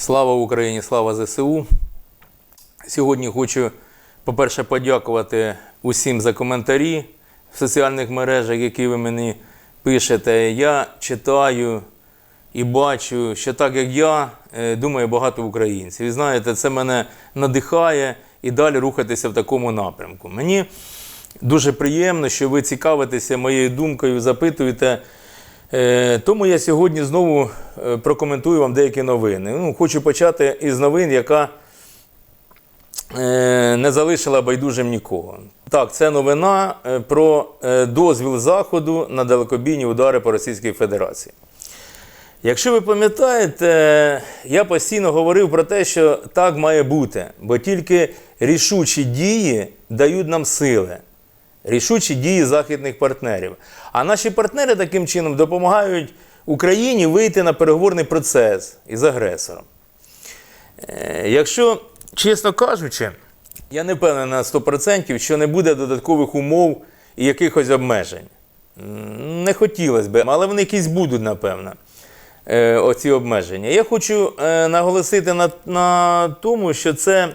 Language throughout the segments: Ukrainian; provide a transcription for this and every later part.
Слава Україні, слава ЗСУ. Сьогодні хочу, по-перше, подякувати усім за коментарі в соціальних мережах, які ви мені пишете. Я читаю і бачу, що так як я, е, думаю багато українців. І знаєте, це мене надихає і далі рухатися в такому напрямку. Мені дуже приємно, що ви цікавитеся моєю думкою, запитуєте. Е, Тому я сьогодні знову е, прокоментую вам деякі новини. Ну, хочу почати із новин, яка е, не залишила байдужим нікого. Так, це новина про дозвіл Заходу на далекобійні удари по Російській Федерації. Якщо ви пам'ятаєте, я постійно говорив про те, що так має бути, бо тільки рішучі дії дають нам сили рішучі дії західних партнерів. А наші партнери таким чином допомагають Україні вийти на переговорний процес із агресором. Е, Якщо, чесно кажучи, я не впевнений на 100%, що не буде додаткових умов і якихось обмежень. Не хотілося б, але вони якісь будуть, напевно, е, оці обмеження. Я хочу е, наголосити на, на тому, що це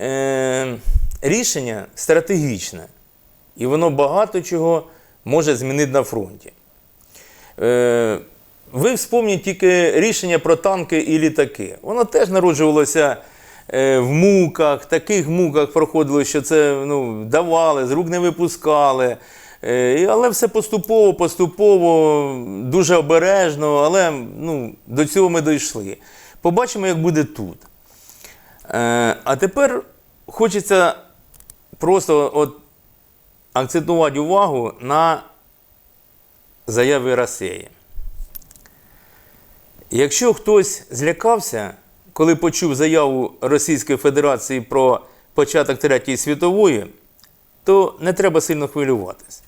е, рішення стратегічне. І воно багато чого може змінити на фронті. Е, ви вспомніть тільки рішення про танки і літаки. Воно теж народжувалося е, в муках, таких муках проходило, що це ну, давали, з рук не випускали. Е, але все поступово, поступово, дуже обережно, але ну, до цього ми дійшли. Побачимо, як буде тут. А тепер хочеться просто от акцентувати увагу на заяви Росії. Якщо хтось злякався, коли почув заяву Російської Федерації про початок Третьої світової, то не треба сильно хвилюватись.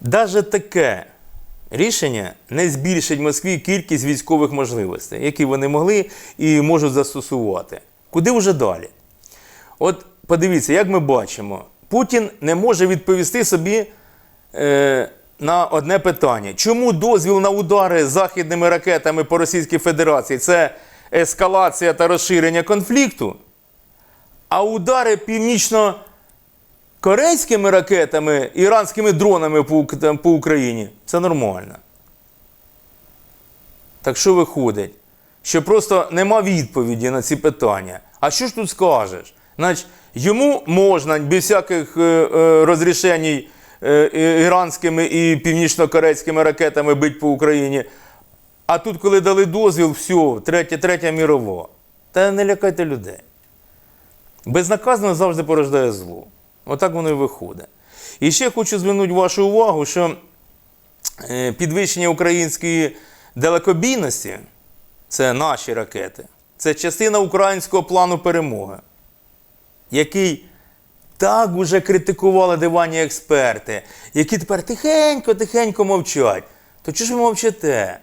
Даже таке рішення не збільшить Москві кількість військових можливостей, які вони могли і можуть застосувати. Куди вже далі? От подивіться, як ми бачимо, Путін не може відповісти собі е, на одне питання. Чому дозвіл на удари західними ракетами по Російській Федерації це ескалація та розширення конфлікту, а удари північно-корейськими ракетами, іранськими дронами по, там, по Україні це нормально. Так що виходить? Що просто нема відповіді на ці питання. А що ж тут скажеш? Значить, йому можна без всяких е, е, розрішень е, іранськими і північно-корейськими ракетами бити по Україні. А тут, коли дали дозвіл, все, третя, третя мірова. Та не лякайте людей. Безнаказано завжди порождає зло. Отак воно і виходить. І ще хочу звернути вашу увагу, що підвищення української далекобійності це наші ракети. Це частина українського плану перемоги, який так уже критикували дивані експерти, які тепер тихенько-тихенько мовчать. То чого ж ви мовчите?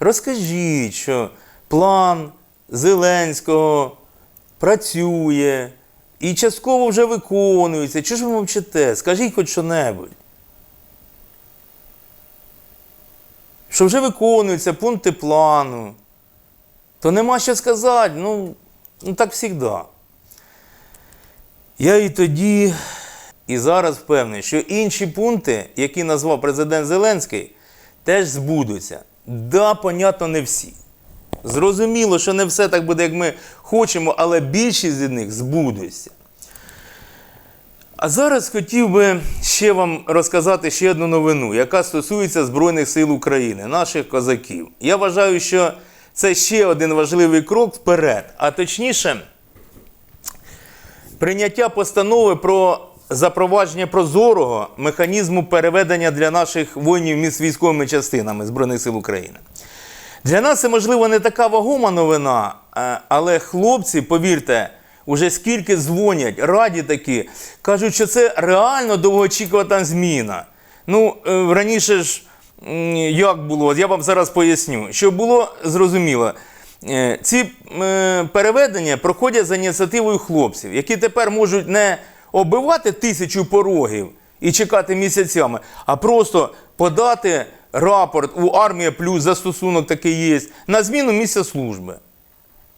Розкажіть, що план Зеленського працює і частково вже виконується. Чого ж ви мовчите? Скажіть хоч що-небудь. Що вже виконуються пункти плану, то нема що сказати. Ну, ну так завжди. Я і тоді, і зараз впевнений, що інші пункти, які назвав президент Зеленський, теж збудуться. Да, понятно, не всі. Зрозуміло, що не все так буде, як ми хочемо, але більшість з них збудуться. А зараз хотів би ще вам розказати ще одну новину, яка стосується Збройних сил України, наших козаків. Я вважаю, що це ще один важливий крок вперед, а точніше, прийняття постанови про запровадження прозорого механізму переведення для наших воїнів між військовими частинами Збройних сил України. Для нас це, можливо, не така вагома новина, е, але хлопці, повірте, уже скільки дзвонять, раді такі, кажуть, що це реально довгоочікувана зміна. Ну, е, раніше ж, як було, я вам зараз поясню, щоб було зрозуміло. Е, Ці е, переведення проходять за ініціативою хлопців, які тепер можуть не оббивати тисячу порогів і чекати місяцями, а просто подати рапорт у армія плюс застосунок такий є на зміну місця служби.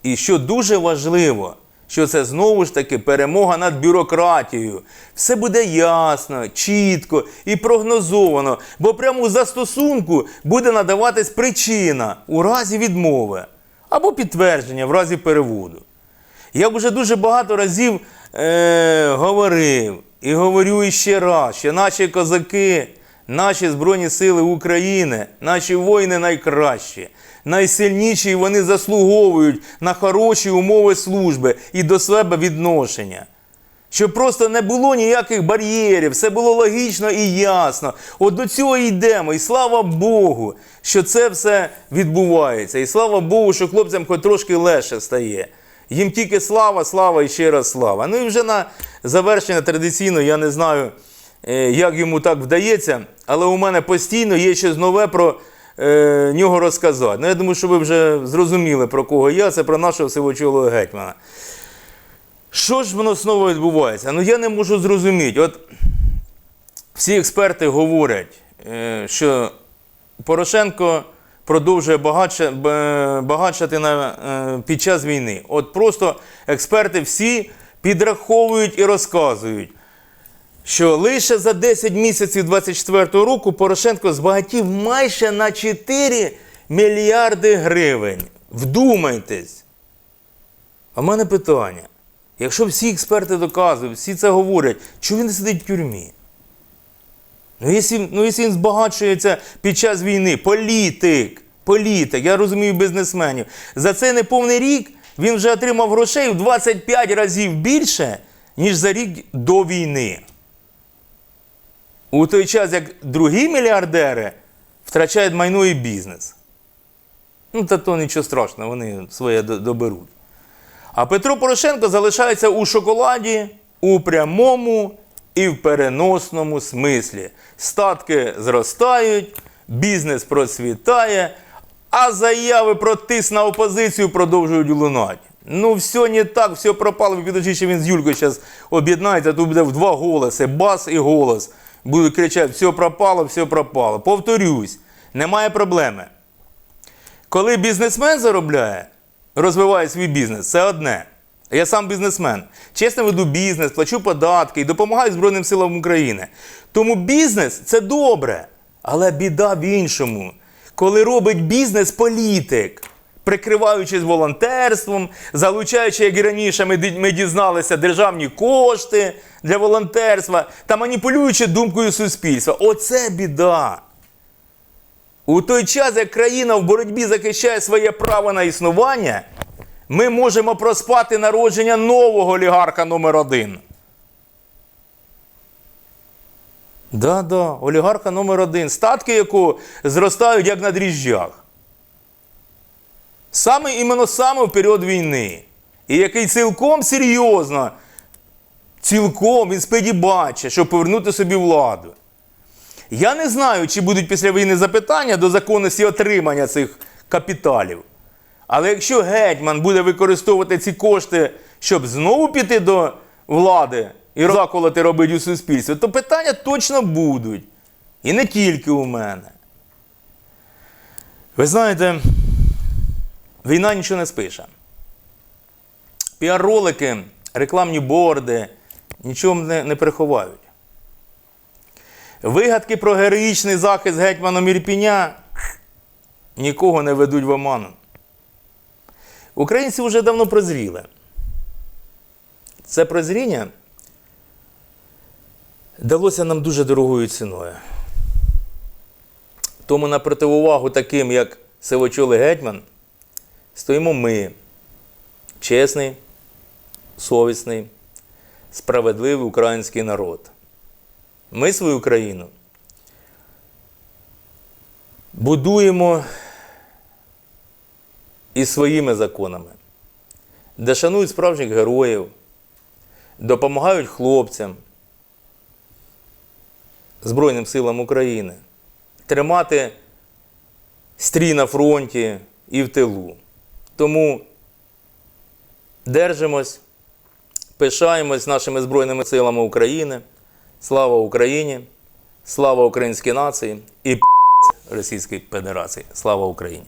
І що дуже важливо, що це знову ж таки перемога над бюрократією. Все буде ясно, чітко і прогнозовано, бо прямо у застосунку буде надаватись причина у разі відмови або підтвердження в разі переводу. Я вже дуже багато разів е, говорив і говорю іще раз, що наші козаки, наші Збройні Сили України, наші воїни найкращі, найсильніші, і вони заслуговують на хороші умови служби і до себе відношення. Щоб просто не було ніяких бар'єрів, все було логічно і ясно. От до цього йдемо. І слава Богу, що це все відбувається. І слава Богу, що хлопцям хоч трошки легше стає. Їм тільки слава, слава і ще раз слава. Ну і вже на завершення традиційно, я не знаю, е, як йому так вдається, але у мене постійно є щось нове про е, нього розказати. Ну, я думаю, що ви вже зрозуміли, про кого я. Це про нашого сивочолого гетьмана. Що ж воно знову відбувається? Ну я не можу зрозуміти. От всі експерти говорять, е, що Порошенко продовжує багатшати е, під час війни. От просто експерти всі підраховують і розказують, що лише за 10 місяців 24 року Порошенко збагатів майже на 4 мільярди гривень. Вдумайтесь. А в мене питання. Якщо всі експерти доказують, всі це говорять, чому він не сидить в тюрмі? Ну, якщо, ну, якщо він збагачується під час війни, політик, політик, я розумію бізнесменів, за цей неповний рік він вже отримав грошей в 25 разів більше, ніж за рік до війни. У той час, як другі мільярдери втрачають майно і бізнес. Ну, та то нічого страшного, вони своє доберуть. А Петро Порошенко залишається у шоколаді у прямому і в переносному смислі. Статки зростають, бізнес процвітає, а заяви про тиск на опозицію продовжують лунати. Ну, все не так, все пропало. Ви підожди, що він з Юлькою зараз об'єднається, тут буде в два голоси, бас і голос. Будуть кричати, все пропало, все пропало. Повторюсь, немає проблеми. Коли бізнесмен заробляє, розвиває свій бізнес, це одне. Я сам бізнесмен. Чесно веду бізнес, плачу податки і допомагаю Збройним силам України. Тому бізнес це добре. Але біда в іншому. Коли робить бізнес політик, прикриваючись волонтерством, залучаючи, як і раніше ми дізналися, державні кошти для волонтерства та маніпулюючи думкою суспільства. Оце біда. У той час, як країна в боротьбі захищає своє право на існування, ми можемо проспати народження нового олігарха номер один. Да, да, олігарха номер один, статки якого зростають як на дріжджах. Саме іменно саме в період війни. І який цілком серйозно, цілком він спеді бачить, щоб повернути собі владу. Я не знаю, чи будуть після війни запитання до законності отримання цих капіталів. Але якщо гетьман буде використовувати ці кошти, щоб знову піти до влади і заколоти робити у суспільстві, то питання точно будуть. І не тільки у мене. Ви знаєте, війна нічого не спише. Піар-ролики, рекламні борди нічого не, не переховають. Вигадки про героїчний захист гетьманом Ірпіня нікого не ведуть в оману. Українці вже давно прозріли. Це прозріння далося нам дуже дорогою ціною. Тому на противовагу таким, як Сивочолий Гетьман, стоїмо ми, чесний, совісний, справедливий український народ. Ми свою країну будуємо і своїми законами, де шанують справжніх героїв, допомагають хлопцям, Збройним силам України тримати стрій на фронті і в тилу. Тому держимось, пишаємось нашими Збройними силами України. Слава Україні! Слава українській нації і Російській Федерації. Слава Україні!